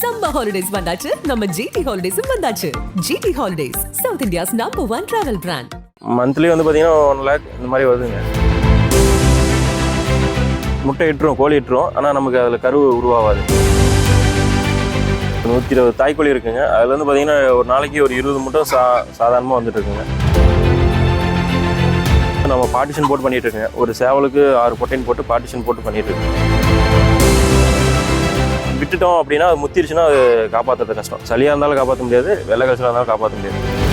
Summer holidays வந்தாச்சு. நம்ம GT ஹாலிடேஸும் வந்தாச்சு. GT holidays south India's number one travel brand monthly வந்து பார்த்தீங்கன்னா ஒன் லேக் இந்த மாதிரி வருதுங்க. முட்டை இட்டுரும் கோழி இட்டுரும். ஆனால் நமக்கு அதில் கரு உருவாகாது. நூற்றி இருபது தாய்க்கோழி இருக்குங்க. அதில் வந்து பார்த்தீங்கன்னா ஒரு நாளைக்கு ஒரு இருபது முட்டை சா சாதாரணமாக வந்துட்டு இருக்குங்க நம்ம பார்ட்டிஷன் போட்டு பண்ணிகிட்டு இருக்கேங்க ஒரு சேவலுக்கு ஆறு பொட்டைன் போட்டு பார்ட்டிஷன் போட்டு பண்ணிகிட்டு இருக்கோம் விட்டுட்டோம் அப்படின்னா அது முத்திருச்சுன்னா அது காப்பாற்றுறது கஷ்டம். சளியாக இருந்தாலும் காப்பாற்ற முடியாது வெள்ளை கழிச்சலாக இருந்தாலும் காப்பாற்ற முடியாது.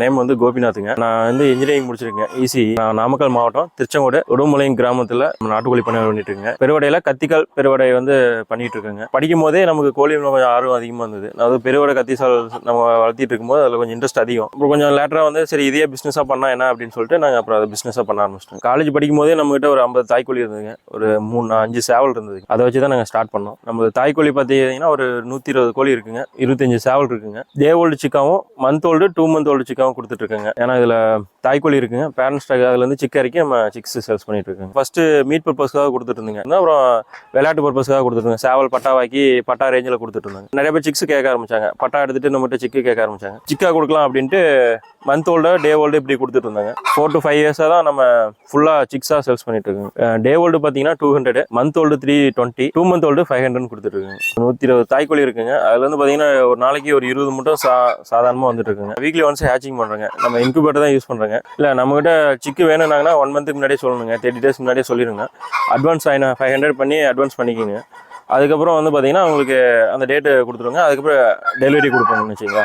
என் நேம் வந்து கோபிநாத்துங்க. நான் வந்து இன்ஜினியரிங் முடிச்சிருக்கேன். ஈசி நான் நாமக்கல் மாவட்டம் திருச்செங்கோடு உடுமலையும் கிராமத்தில் நாட்டுக்கோழி பண்ணை பண்ணிட்டு இருக்கேன் பெருவடையில் கத்திக்கால் பெருவடை வந்து பண்ணிட்டு இருக்கேங்க படிக்கும் போதே நமக்கு கோழி கொஞ்சம் ஆர்வம் அதிகமாக இருந்தது. அதாவது பெருவடை கத்திசால் நம்ம வளர்த்திட்டு இருக்கும்போது அதில் கொஞ்சம் இன்ட்ரெஸ்ட் அதிகம். அப்புறம் கொஞ்சம் லேட்டராக வந்து சரி இதே பிஸ்னஸாக பண்ணால் என்ன அப்படின்னு சொல்லிட்டு நாங்கள் அப்புறம் அதை பிஸ்னஸாக பண்ண ஆரம்பிச்சிட்டோம். காலேஜ் படிக்கும் போதே நம்மகிட்ட ஒரு ஐம்பது தாய்க்கோழி இருந்ததுங்க. ஒரு மூணு அஞ்சு சேவல் இருந்தது அதை வச்சு தான் நாங்கள் ஸ்டார்ட் பண்ணோம். நம்ம தாய்க்கோழி பார்த்தீங்கன்னா ஒரு நூற்றி இருபது கோழி இருக்குங்க. இருபத்தஞ்சு சேவல் இருக்குங்க. Day old சிக்காவும் month old two month old சிக்காவும் கொடுத்துட்டு கொடுத்துட்ருக்கேங்க. ஏன்னா இதில் தாய்க்கோழி இருக்குங்க. பேரண்ட் டாக் அதுலேருந்து சிக்க வரைக்கும் நம்ம சிக்ஸ் சேல்ஸ் பண்ணிட்டு இருக்கோங்க ஃபஸ்ட்டு மீட் பர்பஸ்க்காக கொடுத்துட்டு இருந்தீங்க அப்புறம் விளையாட்டு பர்பஸ்க்காக கொடுத்துருந்தேன் சேவல் பட்டாவாக்கி பட்டா ரேஞ்சில் கொடுத்துட்டு இருந்தாங்க நிறைய பேர் சிக்ஸ் கேட்க ஆரம்பிச்சாங்க. பட்டா எடுத்துட்டு நம்மகிட்ட சிக்கு கேட்க ஆரம்பிச்சாங்க. சிக்கா கொடுக்கலாம் அப்படின்ட்டு மந்த் ஓல்டு டே ஓல்டு இப்படி கொடுத்துட்டு இருந்தாங்க ஃபோர் டு ஃபைவ் இயர்ஸாக தான் நம்ம ஃபுல்லாக சிக்ஸாக சேல்ஸ் பண்ணிட்டு இருக்கோம் டே ஓல்டு பார்த்தீங்கன்னா two hundred month old three twenty two month old five hundred கொடுத்துட்டு இருக்குங்க நூற்றி இருபது தாய்க்கோழி இருக்குங்க. அதுலேருந்து பார்த்தீங்கன்னா ஒரு நாளைக்கு ஒரு இருபது மட்டும் சா சாதாரணமாக வந்துட்டு இருக்குங்க வீக்லி ஒன்ஸ் ஹேச்சிங் பண்ணுறேங்க நம்ம இன்குபேட்டர் தான் யூஸ் பண்ணுறேங்க இல்லை நம்மகிட்ட சிக்கு வேணும்னாங்கன்னா ஒன் மந்த்துக்கு முன்னாடியே சொல்லணுங்க. தேர்ட்டி டேஸ் முன்னாடியே சொல்லிடுங்க அட்வான்ஸ் ஆயினா ஃபைவ் ஹண்ட்ரட் பண்ணி அட்வான்ஸ் பண்ணிக்கிங்க. அதுக்கப்புறம் வந்து பார்த்தீங்கன்னா உங்களுக்கு அந்த டேட்டு கொடுத்துருங்க அதுக்கப்புறம் டெலிவரி கொடுப்போம்னு வச்சுங்களா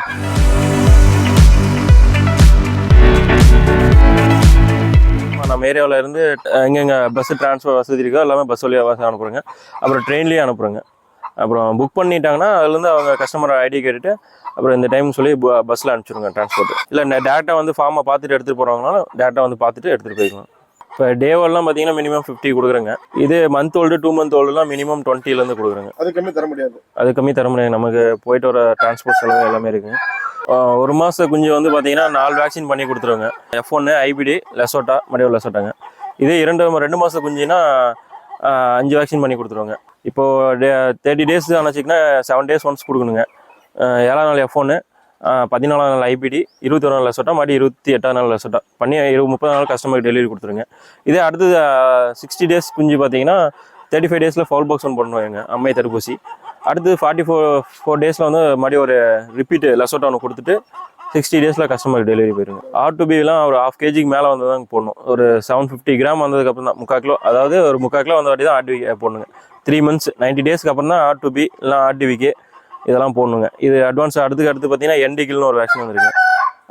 நம்ம ஏரியாவில் இருந்து எங்கெங்கே பஸ் டிரான்ஸ்ஃபர் வசதி இருக்கோ எல்லாமே பஸ் வழியாக வசதி அனுப்புகிறோங்க அப்புறம் ட்ரெயின்லேயே அனுப்புகிறோங்க அப்புறம் புக் பண்ணிட்டாங்கன்னா அதுலேருந்து அவங்க கஸ்டமர் ஐடி கேட்டுட்டு அப்புறம் இந்த டைம் சொல்லி பஸ்ஸில் அனுப்பிச்சிருங்க டிரான்ஸ்போர்ட் இல்லை டேரெக்டாக வந்து ஃபார்மை பார்த்துட்டு எடுத்துகிட்டு போகிறவங்களாலும் டேரெக்டாக வந்து பார்த்துட்டு எடுத்துகிட்டு போய்க்கலாம் இப்போ டேவெல்லாம் பார்த்தீங்கன்னா மினிமம் ஃபிஃப்டி கொடுக்குறேங்க. இது மந்த் ஓல்டு டூ மந்த் ஓல்டுலாம் மினிமம் டுவெண்ட்டிலேருந்து கொடுக்குறேங்க. அது கம்மி தர முடியாது. அது கம்மி தர முடியாது. நமக்கு போயிட்டு வர டிரான்ஸ்போர்ட் செலவு எல்லாமே இருக்குங்க ஒரு மாத குஞ்சு வந்து பார்த்தீங்கன்னா நாலு வேக்சின் பண்ணி கொடுத்துருவாங்க. எஃப் ஒன்று ஐபிடி லெசோட்டா மடியோ லெசோட்டாங்க இதே இரண்டு ரெண்டு மாத குஞ்சுனா ஆஹ் அஞ்சு வேக்சின் பண்ணி கொடுத்துருவாங்க. இப்போது டே தேர்ட்டி டேஸ் ஆனாச்சுன்னா செவன் டேஸ் ஒன்ஸ் கொடுக்கணுங்க. ஏழாம் நாள் எஃப் ஒன்று பதினாலாம் நாள் ஐபிடி இருபத்தி ஒரு நாள் லெசோட்டா மறுபடி இருபத்தி எட்டாம் நாள் லெசோட்டா பண்ணி இருபது முப்பது நாள் கஸ்டமருக்கு டெலிவரி கொடுத்துருங்க. இதே அடுத்தது சிக்ஸ்டி டேஸ் குஞ்சு பார்த்தீங்கன்னா தேர்ட்டி ஃபைவ் டேஸில் ஃபவுல் பாக்ஸ் ஒன்று பண்ணுவாங்க அம்மை தடுப்பூசி. அடுத்து ஃபார்ட்டி ஃபோர் ஃபோர் டேஸில் வந்து மறுபடியும் ஒரு ரிப்பீட்டு லெசோட்டா ஒன்று கொடுத்துட்டு சிக்ஸ்டி டேஸில் கஸ்டமருக்கு டெலிவரி போயிருங்க. ஆர் டு பிலாம் ஒரு ஹாஃப் கேஜிக்கு மேலே வந்து தான் போடணும். ஒரு செவன் ஃபிஃப்டி கிராம் வந்ததுக்கப்புறம் தான் முக்கால் கிலோ அதாவது ஒரு முக்கால் கிலோ வந்த வாட்டி தான் ஆர்டிவி போடணுங்க. த்ரீ மந்த்ஸ் நைன்ட்டி டேஸ்க்கு அப்புறம் தான் ஆர் டு பி இல்லை ஆர்டிவிக்கு இதெல்லாம் போடணுங்க. இது அட்வான்ஸ் அடுத்துக்கு அடுத்து பார்த்தீங்கன்னா என்டிகில்னு ஒரு வேக்சின் வந்துருக்கு.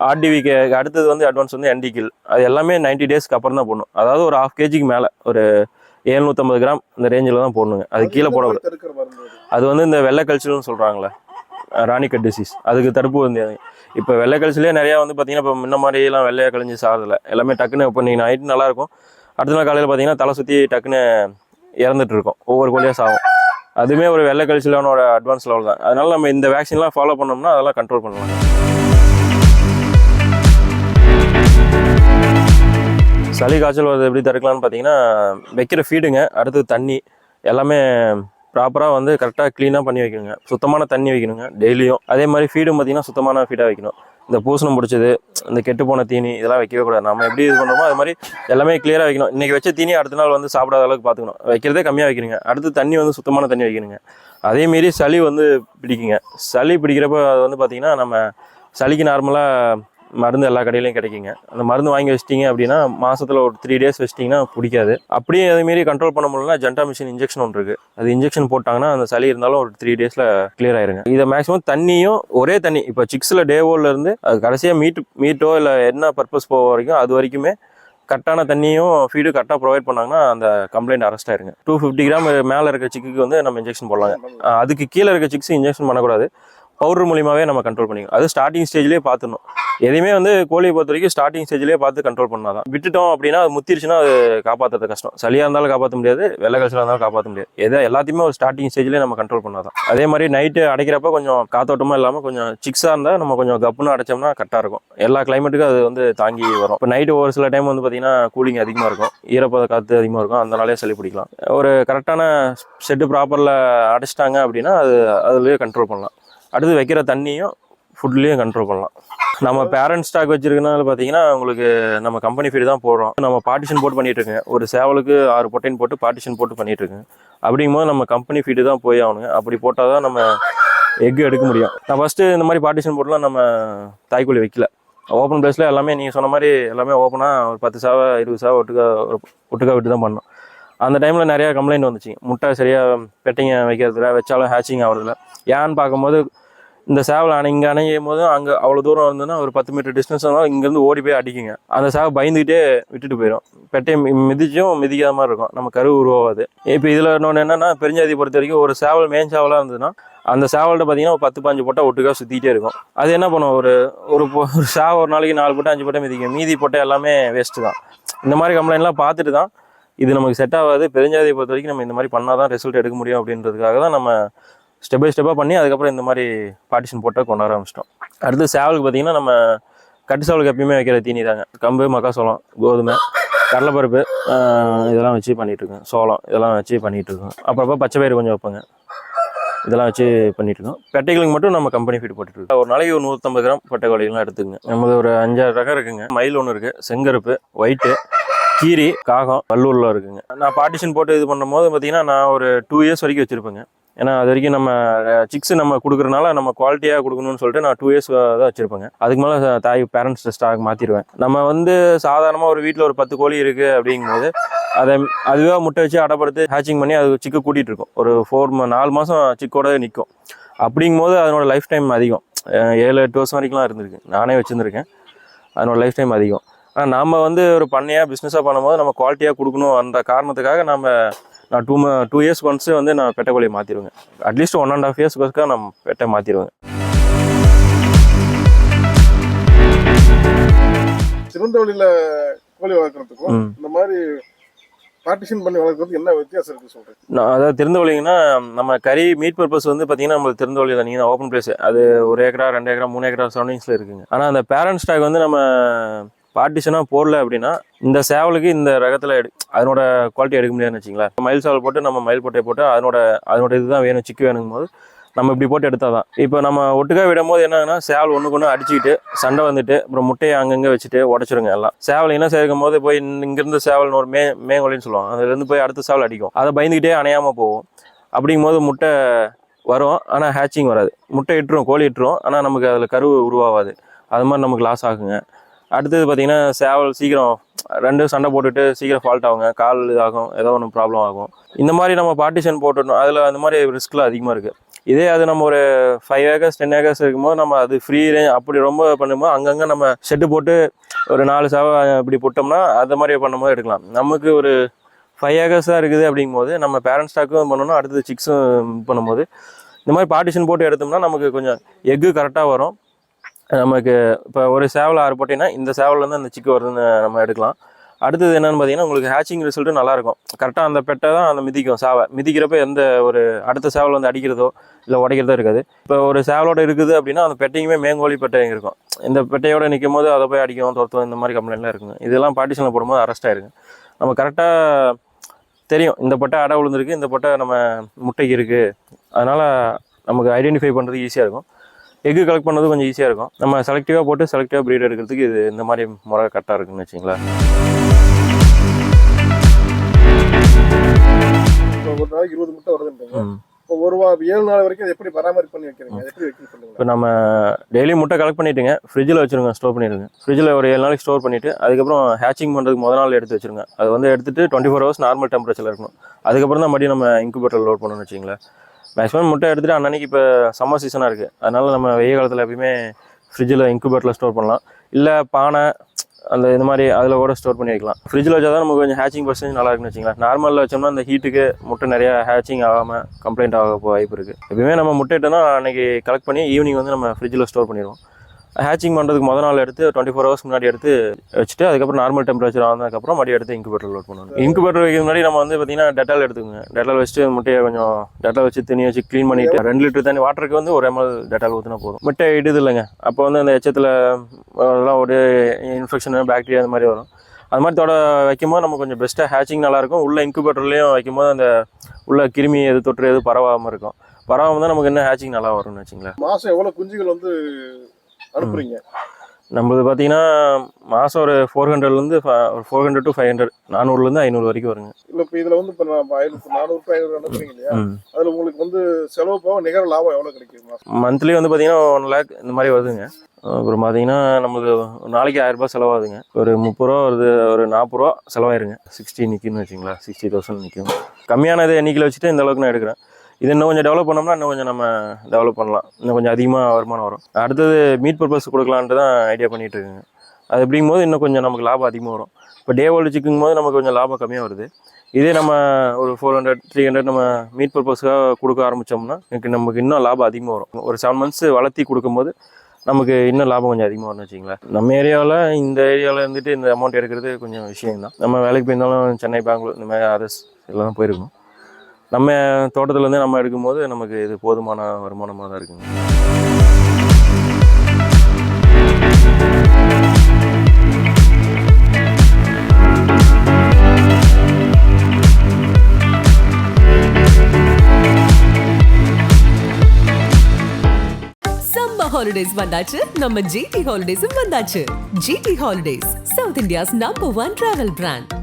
ஆர்டிவிக்கு அடுத்தது வந்து அட்வான்ஸ் வந்து என்டிகில் அது எல்லாமே நைன்ட்டி டேஸ்க்கு அப்புறம் தான் போடணும். அதாவது ஒரு ஹாஃப் கேஜிக்கு மேலே ஒரு எழுநூற்றம்பது கிராம் இந்த ரேஞ்சில் தான் போடணுங்க. அது கீழே போடக்கூடாது. அது. வந்து இந்த வெள்ளை கல்ச்சல்னு சொல்கிறாங்களே ராணிக்கட் டிசீஸ் அதுக்கு தடுப்பு வந்து இப்போ வெள்ளை கல்ச்சலே நிறையா வந்து பார்த்தீங்கன்னா இப்போ முன்ன மாதிரியெல்லாம் வெள்ளையாக கழிஞ்சு சாகிறதில்ல எல்லாமே டக்குன்னு இப்போ நீங்கள் நைட்டு நல்லாயிருக்கும் அடுத்த நாள் காலையில் பார்த்தீங்கன்னா தலை சுற்றி டக்குன்னு இறந்துட்டு இருக்கும் ஒவ்வொரு கோழியாக சாகும் அதுவுமே ஒரு வெள்ளை கழிச்சலானோட அட்வான்ஸ் லெவல் தான். அதனால நம்ம இந்த வேக்சின்லாம் ஃபாலோ பண்ணோம்னா அதெல்லாம் கண்ட்ரோல் பண்ணலாம். சளி காய்ச்சல் வருது எப்படி தடுக்கலாம்னு பார்த்தீங்கன்னா வைக்கிற ஃபீடுங்க அடுத்தது தண்ணி எல்லாமே ப்ராப்பராக வந்து கரெக்டாக க்ளீனாக பண்ணி வைக்கணுங்க. சுத்தமான தண்ணி வைக்கணுங்க டெய்லியும். அதே மாதிரி ஃபீடும் பார்த்தீங்கன்னா சுத்தமான ஃபீடாக வைக்கணும். இந்த பூசணம் பிடிச்சது இந்த கெட்டு போன தீனி இதெல்லாம் வைக்கவே கூடாது. நம்ம எப்படி இது பண்ணுறோமோ அது மாதிரி எல்லாமே கிளியராக வைக்கணும். இன்றைக்கி வச்ச தீனி அடுத்த நாள் வந்து சாப்பிடாத அளவுக்கு பார்த்துக்கணும். வைக்கிறதே கம்மியாக வைக்கிறீங்க. அடுத்து தண்ணி வந்து சுத்தமான தண்ணி வைக்கணுங்க அதேமாரி சளி வந்து பிடிக்குங்க. சளி பிடிக்கிறப்ப அது வந்து பார்த்திங்கன்னா நம்ம சளிக்கு நார்மலாக மருந்து எல்லா கடையிலையும் கிடைக்குங்க. அந்த மருந்து வாங்கி வச்சிட்டிங்க அப்படின்னா மாதத்தில் ஒரு த்ரீ டேஸ் வச்சிட்டிங்கன்னா பிடிக்காது. அப்படியே அதேமாரி கண்ட்ரோல் பண்ண முடியலன்னா ஜென்டா மிஷின் இன்ஜெக்ஷன் ஒன்று இருக்குது அது இன்ஜெக்ஷன் போட்டாங்கன்னா அந்த சளி இருந்தாலும் ஒரு த்ரீ டேஸில் கிளியர் ஆயிருங்க. இதை மேக்ஸிமம் தண்ணியும் ஒரே தண்ணி இப்போ சிக்ஸில் டேவோலேருந்து அது கடைசியாக மீட் மீட்டோ இல்லை என்ன பர்பஸ் போக வரைக்கும் அது வரைக்குமே கரெக்டான தண்ணியும் ஃபீடு கரெக்டாக ப்ரொவைட் பண்ணாங்கன்னா அந்த கம்ப்ளைண்ட் அரெஸ்ட் ஆயிருங்க. டூ ஃபிஃப்டி கிராம் மேலே இருக்க சிக்குக்கு வந்து நம்ம இன்ஜெக்ஷன் போடலாங்க. அதுக்கு கீழே இருக்க சிக்ஸ் இன்ஜெக்ஷன் பண்ணக்கூடாது. பவுடர் மூலியமாகவே நம்ம கண்ட்ரோல் பண்ணிக்கலாம். அது ஸ்டார்டிங் ஸ்டேஜ்லேயே பார்த்துடணும் எதையுமே வந்து கோழியை பொறுத்த வரைக்கும் ஸ்டார்டிங் ஸ்டேஜ்லேயே பார்த்து கண்ட்ரோல் பண்ணாதான். விட்டுட்டோம் அப்படின்னா அது முத்திருச்சுன்னா அது காப்பாற்றுறது கஷ்டம். சளியாக இருந்தாலும் காப்பாற்ற முடியாது வெள்ளை கழிச்சலாக இருந்தாலும் காப்பாற்ற முடியாது. எதை எல்லாத்தையுமே ஒரு ஸ்டார்டிங் ஸ்டேஜ்லேயே நம்ம கண்ட்ரோல் பண்ணாதான். அதே மாதிரி நைட்டு அடைக்கிறப்ப கொஞ்சம் காத்தோட்டமாக இல்லாமல் கொஞ்சம் சிக்ஸாக இருந்தால் நம்ம கொஞ்சம் கப்புன்னு அடைச்சோம்னா கரெக்டாக இருக்கும். எல்லா கிளைமேட்டுக்கும் அது வந்து தாங்கி வரும். இப்போ நைட்டு ஒரு சில டைம் வந்து பார்த்தீங்கன்னா கூலிங் அதிகமாக இருக்கும். ஈரப்பத காற்று அதிகமாக இருக்கும். அதனாலே சளி பிடிக்கலாம். ஒரு கரெக்டான ஷெட்டு ப்ராப்பரில் அடைச்சிட்டாங்க அப்படின்னா அது அதுலேயே கண்ட்ரோல் பண்ணலாம். அடுத்து வைக்கிற தண்ணியும் ஃபுட்லேயும் கண்ட்ரோல் பண்ணலாம். நம்ம பேரண்ட் ஸ்டாக் வச்சிருக்கனால பார்த்தீங்கன்னா உங்களுக்கு நம்ம கம்பெனி ஃபீடு தான் போடுறோம். நம்ம பார்ட்டிஷன் போட்டு பண்ணிட்டு இருக்கேன் ஒரு சேவலுக்கு ஆறு பொட்டைன் போட்டு பார்ட்டிஷன் போட்டு பண்ணிட்டு இருக்கேன் அப்படிங்கும்போது நம்ம கம்பெனி ஃபீடு தான் போய் ஆகணுங்க அப்படி போட்டால் தான் நம்ம எக் எடுக்க முடியும். நான் ஃபஸ்ட்டு இந்த மாதிரி பார்ட்டிஷன் போட்டுலாம் நம்ம தாய்க்கோழி வைக்கல. ஓப்பன் பிளேஸில் எல்லாமே நீங்கள் சொன்ன மாதிரி எல்லாமே ஓப்பனாக ஒரு பத்து சாவை இருபது சாவை ஒட்டுக்கா ஒட்டுக்கா விட்டு தான் பண்ணோம். அந்த டைமில் நிறையா கம்ப்ளைண்ட் வந்துச்சு. முட்டை சரியாக பெட்டிங்க வைக்கிறதுல வச்சாலும் ஹேச்சிங் ஆகிறதுல ஏன்னு பார்க்கும்போது இந்த சேவல் அணை இங்கே அணையும் போது அங்கே அவ்வளோ தூரம் இருந்ததுன்னா ஒரு பத்து மீட்டர் டிஸ்டன்ஸ் இருந்தாலும் இங்கேருந்து ஓடி போய் அடிக்குங்க. அந்த சேவை பயந்துக்கிட்டே விட்டுட்டு போயிடும். பெட்டையை மி- மிதிச்சும் மிதிக்காத மாதிரி இருக்கும். நம்ம கரு உருவாகாது. இப்போ இதில் இன்னொன்று என்னென்னா பெருஞ்சாதி பொறுத்த வரைக்கும் ஒரு சேவல் மேன் சேவலாக இருந்ததுன்னா அந்த சேவல்கிட்ட பார்த்தீங்கன்னா ஒரு பத்து பாஞ்சு போட்டால் ஒட்டுக்கா சுற்றிட்டே இருக்கும். அது என்ன பண்ணும்? ஒரு ஒரு பொ- ஒரு சேவை ஒரு நாளைக்கு நாலு போட்டு அஞ்சு போட்டால் மிதிக்கும். மீதி போட்டால் எல்லாமே வேஸ்ட்டு தான். இந்த மாதிரி கம்ப்ளைண்ட்லாம் பார்த்துட்டு தான் இது நமக்கு செட் ஆகாது. பெருஞ்சாதியை பொறுத்த வரைக்கும் நம்ம இந்த மாதிரி பண்ணால் தான் ரிசல்ட் எடுக்க முடியும் அப்படின்றதுக்காக தான் நம்ம ஸ்டெப் பை ஸ்டெப்பாக பண்ணி அதுக்கப்புறம் இந்த மாதிரி பார்ட்டிஷன் போட்டால் கொண்டாட ஆரம்பிச்சிட்டோம். அடுத்து சேவலுக்கு பார்த்தீங்கன்னா நம்ம கட்டு சேவலுக்கு எப்பயுமே வைக்கிற தீனி தாங்க. கம்பு மக்காசோளம் கோதுமை கடலைப்பருப்பு இதெல்லாம் வச்சு பண்ணிட்டு இருக்கோம். சோளம் இதெல்லாம் வச்சு பண்ணிகிட்ருக்கோம் இருக்கோம். அப்பப்போ பச்சை பயிறு கொஞ்சம் வைப்பேங்க. இதெல்லாம் வச்சு பண்ணிட்டுருக்கோம் பெட்டைகளுக்கு மட்டும் நம்ம கம்பெனி ஃபீட் போட்டுருக்கோம் ஒரு நாளைக்கு ஒரு நூற்றம்பது கிராம் பெட்டை கோழிகள்லாம் எடுத்துக்கங்க. நமது ஒரு அஞ்சாறு ரகம் இருக்குங்க. மயில் ஒன்று இருக்குது செங்கருப்பு ஒயிட்டு கீரி காகம் வல்லூரில் இருக்குங்க. நான் பார்ட்டிஷன் போட்டு இது பண்ணும்போது பார்த்தீங்கன்னா நான் ஒரு டூ இயர்ஸ் வரைக்கும் வச்சுருப்பேங்க. ஏன்னா அது வரைக்கும் நம்ம சிக்ஸ் நம்ம கொடுக்குறனால நம்ம குவாலிட்டியாக கொடுக்கணும்னு சொல்லிட்டு நான் டூ இயர்ஸ் தான் வச்சுருப்பேங்க. அதுக்கு மேலே தாய் பேரண்ட்ஸ் ஸ்டாக் மாற்றிடுவேன் நம்ம வந்து சாதாரணமாக ஒரு வீட்டில் ஒரு பத்து கோழி இருக்குது அப்படிங்கும்போது அதை அதுவே முட்டை வச்சு அடைப்படுத்து ஹேச்சிங் பண்ணி அது சிக்கு கூட்டிகிட்டு இருக்கும். ஒரு ஃபோர் நாலு மாதம் சிக்கோட நிற்கும் அப்படிங்கும்போது அதனோட லைஃப் டைம் அதிகம். ஏழு எட்டு வருஷம் வரைக்கும்லாம் இருந்திருக்கு. நானே வச்சுருந்துருக்கேன். அதனோட லைஃப் டைம் அதிகம். ஆனால் நாம் வந்து ஒரு பண்ணையாக பிஸ்னஸாக பண்ணும்போது நம்ம குவாலிட்டியாக கொடுக்கணும் அந்த காரணத்துக்காக நம்ம நான் டூ டூ இயர்ஸ் ஒன்ஸ் வந்து நான் பெட்டை கோழியை மாற்றிடுவேங்க at least one and half இயர்ஸ்க்கு நான் பெட்டை மாற்றிடுவேங்க சிறந்த வழியில கோழி வளர்க்குறதுக்கும். இந்த மாதிரி பார்ட்டிஷன் பண்ணி வளர்க்குறதுக்கு என்ன வித்தியாசம் இருக்கு சொல்றேன் நான் அதாவது திறந்த வழிங்கன்னா நம்ம கறி மீட் பர்பஸ் வந்து பார்த்தீங்கன்னா நம்மளுக்கு திறந்த வழி தான் நீங்கள் ஓப்பன் பிளேஸ் அது ஒரு ஏக்கரா ரெண்டு ஏக்கரா மூணு ஏக்கரா சரௌண்டிங்ஸில் இருக்குங்க. ஆனால் அந்த பேரண்ட் ஸ்டாக் வந்து நம்ம பார்ட்டிஷனாக போடல அப்படின்னா இந்த சேவலுக்கு இந்த ரகத்தில் எடு அதனோட குவாலிட்டி எடுக்க முடியாதுன்னு வச்சிங்களேன் மயில் சேவல் போட்டு நம்ம மயில் போட்டை போட்டு அதனோட அதனோட இதுதான் வேணும் சிக்கு வேணுங்கும் போது நம்ம இப்படி போட்டு எடுத்தால் தான் இப்போ நம்ம ஒட்டுக்கா விடும் போது என்னன்னா சேவல் ஒன்றுக்கு ஒன்று அடிச்சுக்கிட்டு சண்டை வந்துட்டு அப்புறம் முட்டையை அங்கங்கே வச்சுட்டு உடச்சிருங்க எல்லாம். சேவல் என்ன சேர்க்கும் போது போய் இங்கேருந்து இங்கிருந்து சேவல் ஒரு மே மேங்கொலின்னு சொல்லுவோம் அதுலேருந்து போய் அடுத்த சேவல் அடிக்கும். அதை பயந்துக்கிட்டே அணையாமல் போகும். அப்படிங்கும்போது முட்டை வரும் ஆனால் ஹேச்சிங் வராது. முட்டை இட்டுரும் கோழி இட்டுரும் ஆனால் நமக்கு அதில் கரு உருவாகாது. அது மாதிரி நமக்கு லாஸ் ஆகுங்க. அடுத்தது பார்த்தீங்கன்னா சேவல் சீக்கிரம் ரெண்டும் சண்டை போட்டுட்டு சீக்கிரம் ஃபால்ட் ஆகுங்க. கால் இதாகும் ஏதோ ஒன்று ப்ராப்ளம் ஆகும். இந்த மாதிரி நம்ம பார்ட்டிஷன் போட்டுடணும். அதில் அந்த மாதிரி ரிஸ்க்லாம் அதிகமாக இருக்குது இதே அது நம்ம ஒரு ஃபைவ் ஏக்கர்ஸ் டென் ஏக்கர்ஸ் இருக்கும்போது நம்ம அது ஃப்ரீ ரேஞ்ச் அப்படி ரொம்ப பண்ணும்போது அங்கங்கே நம்ம ஷெட்டு போட்டு ஒரு நாலு சேவை இப்படி போட்டோம்னா அது மாதிரி பண்ணும்போது எடுக்கலாம். நமக்கு ஒரு ஃபைவ் ஏக்கர்ஸாக இருக்குது அப்படிங்கும்போது நம்ம பேரண்ட் ஸ்டாக்கும் பண்ணணும் அடுத்தது சிக்ஸும் பண்ணும்போது. இந்த மாதிரி பார்ட்டிஷன் போட்டு எடுத்தோம்னா நமக்கு கொஞ்சம் எக்கு கரெக்டாக வரும். நமக்கு இப்போ ஒரு சேவல் ஆறு போட்டிங்கன்னா இந்த சேவல்லேருந்து அந்த சிக்கு வருதுன்னு நம்ம எடுக்கலாம். அடுத்தது என்னென்னு பார்த்தீங்கன்னா உங்களுக்கு ஹேச்சிங் ரிசல்ட்டு நல்லாயிருக்கும். கரெக்டாக அந்த பெட்டை தான் அந்த மிதிக்கும் சாவை. மிதிக்கிறப்ப எந்த ஒரு அடுத்த சேவல் வந்து அடிக்கிறதோ இல்லை உடைக்கிறதோ இருக்காது. இப்போ ஒரு சேவலோட இருக்குது அப்படின்னா அந்த பெட்டையுமே மேங்கோலி பெட்டை இருக்கும். இந்த பெட்டையோட நிற்கும் போது அதை போய் அடிக்கும் துரத்தும் இந்த மாதிரி கம்ப்ளைண்ட்லாம் இருக்குங்க. இதெல்லாம் பார்ட்டிஷனில் போடும்போது அரெஸ்ட் ஆயிருக்கு நம்ம கரெக்டாக தெரியும். இந்த பட்டை அடை விழுந்திருக்கு இந்த பட்டை நம்ம முட்டைக்கு இருக்குது அதனால் நமக்கு ஐடென்டிஃபை பண்ணுறது ஈஸியாக இருக்கும். எக்கு கலெக்ட் பண்ணுறது கொஞ்சம் ஈஸியாக இருக்கும். நம்ம செலக்டிவாக போட்டு செலக்டிவாக ப்ரீட் எடுக்கிறதுக்கு இது இந்த மாதிரி முறை கரெக்டாக இருக்குன்னு வச்சிங்களேன். இப்போ ஒரு நாளைக்கு இருபது முட்டை வருதுன்றீங்க. ஒரு ஏழு நாள் வரைக்கும் அதை எப்படி பராமரிப்பு பண்ணி வைக்கிறீங்க? எப்படி வைக்கணும் இப்போ நம்ம டெய்லி முட்டை கலெக்ட் பண்ணிட்டுங்க. ஃப்ரிட்ஜில் வச்சுருங்க ஸ்டோர் பண்ணிடுங்க. ஃப்ரிட்ஜில் ஒரு ஏழு நாளைக்கு ஸ்டோர் பண்ணிவிட்டு அதுக்கப்புறம் ஹேச்சிங் பண்ணுறதுக்கு முத நாள் எடுத்து வச்சுருங்க. அது வந்து எடுத்துட்டு டுவெண்ட்டி ஃபோர் ஹவர்ஸ் நார்மல் டெம்பரேச்சரில் இருக்கணும். அதுக்கப்புறம் தான் மறுபடியும் நம்ம இன்குபேட்டர் லோட் பண்ணணும்னு வச்சிங்களேன். மேக்ஸிமம் முட்டை எடுத்துகிட்டு அன்னன்னைக்கு இப்போ சம்மர் சீசனாக இருக்குது அதனால் நம்ம வெய்ய காலத்தில் எப்பயுமே ஃப்ரிட்ஜில் இன்குபேட்டரில் ஸ்டோர் பண்ணலாம். இல்லை பானை அந்த இந்த மாதிரி அதில் கூட ஸ்டோர் பண்ணி வைக்கலாம். ஃப்ரிட்ஜில் வச்சா தான் நமக்கு கொஞ்சம் ஹேச்சிங் பர்சன்டேஜ் நல்லா இருக்குன்னு வச்சுங்களேன் நார்மலில் வச்சோம்னா அந்த ஹீட்டுக்கு முட்டை நிறையா ஹேச்சிங் ஆகாமல் கம்ப்ளைண்ட் ஆக வாய்ப்பு இருக்குது எப்பயுமே நம்ம முட்டை இட்டோம்னா அன்றைக்கி கலெக்ட் பண்ணி ஈவினிங் வந்து நம்ம ஃப்ரிட்ஜில் ஸ்டோர் பண்ணிடுவோம். ஹேச்சிங் பண்ணுறதுக்கு முத நாள் எடுத்து டுவெண்ட்டி ஃபோர் ஹவர்ஸ் முன்னாடி எடுத்து வச்சுட்டு அதுக்கப்புறம் நார்மல் டெம்பரேச்சர் ஆனதுக்கப்புறம் மறுபடியும் எடுத்து இன்குபேட்டர் லோட் பண்ணுவோம் இன்குபேட்டர் வைக்கிறது முன்னாடி நம்ம வந்து பார்த்தீங்கன்னா டெட்டால் எடுத்துக்கோங்க. டெட்டால் வச்சுட்டு முட்டையை கொஞ்சம் டெட்டால் வச்சு தண்ணி வச்சு க்ளீன் பண்ணிட்டு ரெண்டு லிட்டர் தண்ணி வாட்டருக்கு வந்து ஒரு எம்எல் டெட்டால் ஊற்றினா போதும். முட்டை இடுது இல்லைங்க. அப்போ வந்து அந்த எச்சத்தில் அதெல்லாம் ஒரு இன்ஃபெக்ஷன் பாக்டீரியா அந்த மாதிரி வரும். அது மாதிரி தொட வைக்கும்போது நம்ம கொஞ்சம் பெஸ்ட்டாக ஹேச்சிங் நல்லாயிருக்கும் உள்ள இன்குபேட்டர்லேயும் வைக்கும்போது அந்த உள்ள கிருமி எது தொற்று எது பரவாமல் இருக்கும். பரவாமல் தான் நமக்கு இன்னும் ஹேச்சிங் நல்லா வரும்னு வச்சுங்களேன். மாசம் எவ்வளவு குஞ்சுகள் வந்து அனுப்புறீங்க. நம்மளது பார்த்தீங்கன்னா மாதம் ஒரு ஃபோர் ஹண்ட்ரட்லேருந்து ஒரு four hundred to five hundred நானூறுலேருந்து ஐநூறு வரைக்கும் வருங்க. இல்ல இப்ப இதுல வந்து இப்ப நான் ஐநூறு நானூறு ஐநூறு அனுப்புறீங்க இல்லையா? அதுல உங்களுக்கு வந்து செலவு போக நிகர லாபம் எவ்வளவு கிடைக்கும் மாசம்? மந்த்லி வந்து பார்த்தீங்கன்னா ஒன் லேக் இந்த மாதிரி வருதுங்க. அப்புறம் பார்த்தீங்கன்னா நமக்கு ஒரு நாளைக்கு ஆயிரம் ரூபாய் செலவாகுதுங்க. ஒரு முப்பது ரூபா வருது ஒரு நாற்பது ரூபா செலவாயிருங்க. சிக்ஸ்டி நிற்குன்னு வச்சுங்களா சிக்ஸ்டி தௌசண்ட் நிற்கும் கம்மியானது எண்ணிக்கையில் வச்சுட்டு இந்த அளவுக்கு நான் எடுக்கிறேன். இது இன்னும் கொஞ்சம் டெவலப் பண்ணோம்னா இன்னும் கொஞ்சம் நம்ம டெவலப் பண்ணலாம். இன்னும் கொஞ்சம் அதிகமாக வருமானம் வரும். அடுத்தது மீட் பர்பஸ் கொடுக்கலான்ட்டு தான் ஐடியா பண்ணிகிட்டு இருக்குங்க அது அப்படிங்கும் போது இன்னும் கொஞ்சம் நமக்கு லாபம் அதிகமாக வரும். இப்போ டே ஓல்டு சிக்கும் போது நமக்கு கொஞ்சம் லாபம் கம்மியாக வருது. இதே நம்ம ஒரு ஃபோர் ஹண்ட்ரட் த்ரீ ஹண்ட்ரட் நம்ம மீட் பர்பஸ்க்காக கொடுக்க ஆரம்பித்தோம்னா எனக்கு நமக்கு இன்னும் லாபம் அதிகமாக வரும். ஒரு செவன் மந்த்ஸ் வளர்த்தி கொடுக்கும்போது நமக்கு இன்னும் லாபம் கொஞ்சம் அதிகமாக வரும்னு வச்சிங்களேன் நம்ம ஏரியாவில் இந்த ஏரியாவில் இருந்துட்டு இந்த அமௌண்ட் எடுக்கிறது கொஞ்சம் விஷயம் தான் நம்ம வேலைக்கு போயிருந்தாலும் சென்னை பெங்களூர் இந்த மாதிரி அதர்ஸ் எல்லாம் போயிருக்கோம். நம்ம தோட்டத்துலேருந்து நம்ம எடுக்கும்போது நமக்கு இது போதுமான வருமானமாக தான் இருக்குங்க. சம்மர் ஹாலிடேஸ் வந்தாச்சு. நம்ம ஜிடி ஹாலிடேஸும் வந்தாச்சு. GT holidays south India's number one travel brand